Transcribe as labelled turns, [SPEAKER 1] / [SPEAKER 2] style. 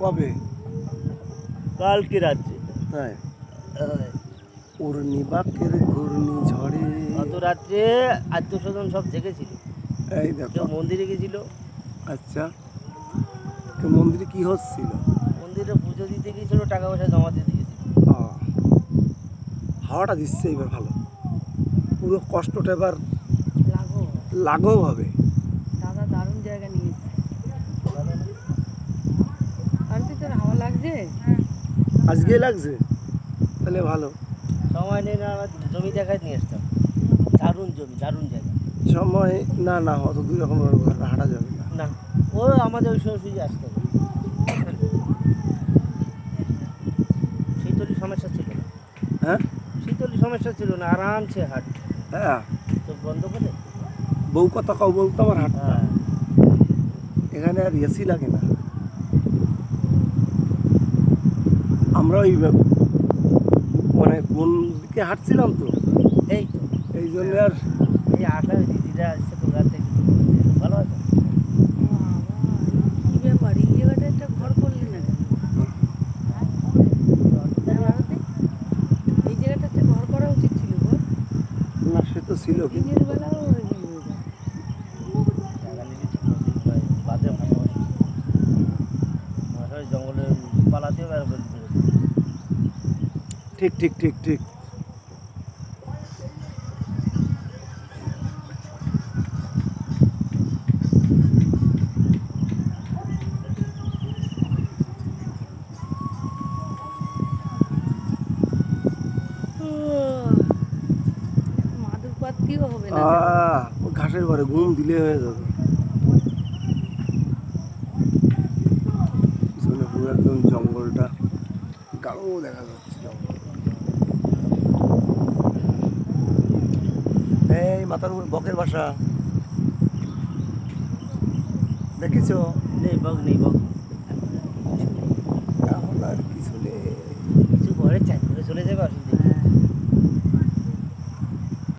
[SPEAKER 1] কবে?
[SPEAKER 2] কালকে রাত্রে।
[SPEAKER 1] তাই? ওর নিবাকের ঘূর্ণি ঝড়ে।
[SPEAKER 2] গত রাত্রে আত্মীয় স্বজন সব জেগেছিল।
[SPEAKER 1] এই দেখো।
[SPEAKER 2] মন্দিরে গেছিল।
[SPEAKER 1] আচ্ছা। তো মন্দিরে কি হচ্ছিল?
[SPEAKER 2] মন্দিরে পুজো দিতে গিয়েছিল টাকা পয়সা জমা দিতে গেছিল
[SPEAKER 1] হাওয়াটা দিচ্ছে এবার ভালো। পুরো কষ্টটা এবার
[SPEAKER 3] লাগো
[SPEAKER 1] লাঘব হবে
[SPEAKER 3] দাদা দারুণ জায়গা নিয়েছে আর কি তোর হাওয়া লাগছে?
[SPEAKER 1] আজকে লাগছে? তাহলে ভালো।
[SPEAKER 2] সময় নেই না জমি দেখায় নিয়ে আসতাম। দারুণ জমি দারুণ জায়গা।
[SPEAKER 1] সময় না না অত দুই রকম হাঁটা যাবে না।
[SPEAKER 2] না ও আমাদের ওই সময় সুযোগ আসতে হবে। শীতলি সমস্যা ছিল না।
[SPEAKER 1] হ্যাঁ?
[SPEAKER 2] শীতলি সমস্যা ছিল না আরামসে হাট
[SPEAKER 1] হ্যাঁ।
[SPEAKER 2] চোখ বন্ধ করে?
[SPEAKER 1] বউ কথা কও বলতো আমার হাঁটটা
[SPEAKER 2] হ্যাঁ।
[SPEAKER 1] এখানে আর এসি লাগে না। আমরা ওই মানে কোন দিকে হাঁটছিলাম তো?
[SPEAKER 2] এই তো।
[SPEAKER 1] এই জন্য আর
[SPEAKER 2] এই আসা দিদিরা আসছে কলকাতা থেকে ভালো আছে?
[SPEAKER 3] বাবা, ব্যাপার? এই জায়গাটা একটা ঘর করলি না কেন? তাই এই জায়গাটা ঘর করা উচিত ছিল গো।
[SPEAKER 1] না সে তো ছিল কিন্তু।
[SPEAKER 3] দিনের বেলাও হয়ে গেল এটা।
[SPEAKER 2] ঠিক
[SPEAKER 1] ঠিক ঠিক ঠিক। ঘাসের ঘরে ঘুম দিলে হয়ে যাবে। পুরো একদম জঙ্গলটা। গাঢ় দেখা যাচ্ছে জঙ্গল এই মাথার উপর বকের বাসা। দেখেছ?
[SPEAKER 2] নেই বক নেই বক।